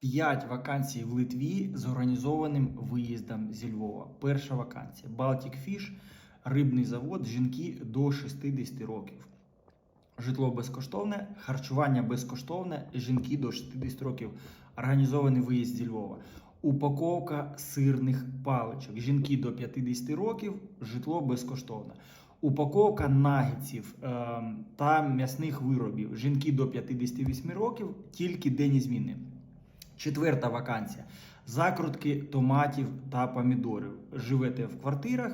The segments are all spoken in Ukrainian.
5 вакансій в Литві з організованим виїздом зі Львова. Перша вакансія Baltic Fish, рибний завод, жінки до 60 років. Житло безкоштовне, харчування безкоштовне, жінки до 60 років. Організований виїзд зі Львова. Упаковка сирних паличок. Жінки до 50 років, житло безкоштовне. Упаковка нагетсів е, та м'ясних виробів. Жінки до 58 років, тільки день зміни. Четверта вакансія. Закрутки томатів та помідорів. Живете в квартирах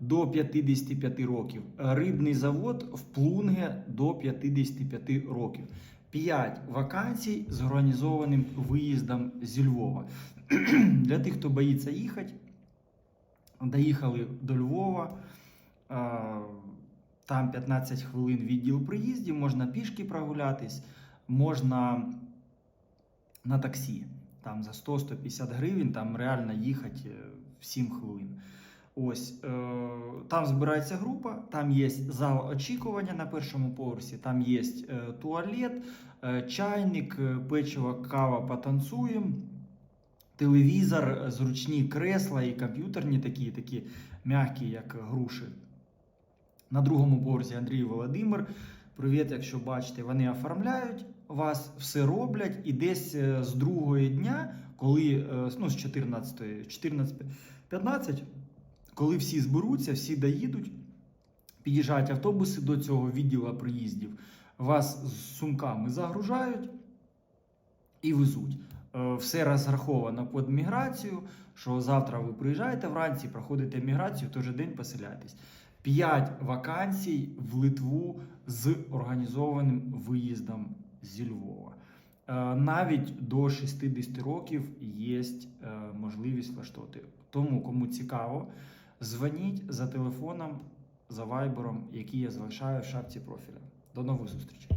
до 55 років. Рибний завод в Плунге до 55 років. 5 вакансій з організованим виїздом зі Львова. Для тих, хто боїться їхати, доїхали до Львова. Там 15 хвилин відділ приїздів, можна пішки прогулятись, можна на таксі. Там за 100-150 гривень, там реально їхати е, в 7 хвилин. Ось е, там збирається група, там є зал очікування на першому поверсі, там є е, туалет, е, чайник, е, печиво, кава, потанцюємо, телевізор, е, зручні кресла і комп'ютерні такі, такі м'які, як груші. На другому поверсі Андрій Володимир. Привіт, якщо бачите, вони оформляють вас, все роблять, і десь е, з другої дня, коли е, ну, з 14, 14 15, коли всі зберуться, всі доїдуть, під'їжджають автобуси до цього відділу приїздів, вас з сумками загружають і везуть. Е, Все розраховано під міграцію, що завтра ви приїжджаєте вранці, проходите міграцію, в той же день поселяєтесь. 5 вакансій в Литву з організованим виїздом зі Львова. Е, Навіть до 60 років є можливість влаштовувати. Тому, кому цікаво, дзвоніть за телефоном, за вайбером, який я залишаю в шапці профіля. До нових зустрічей!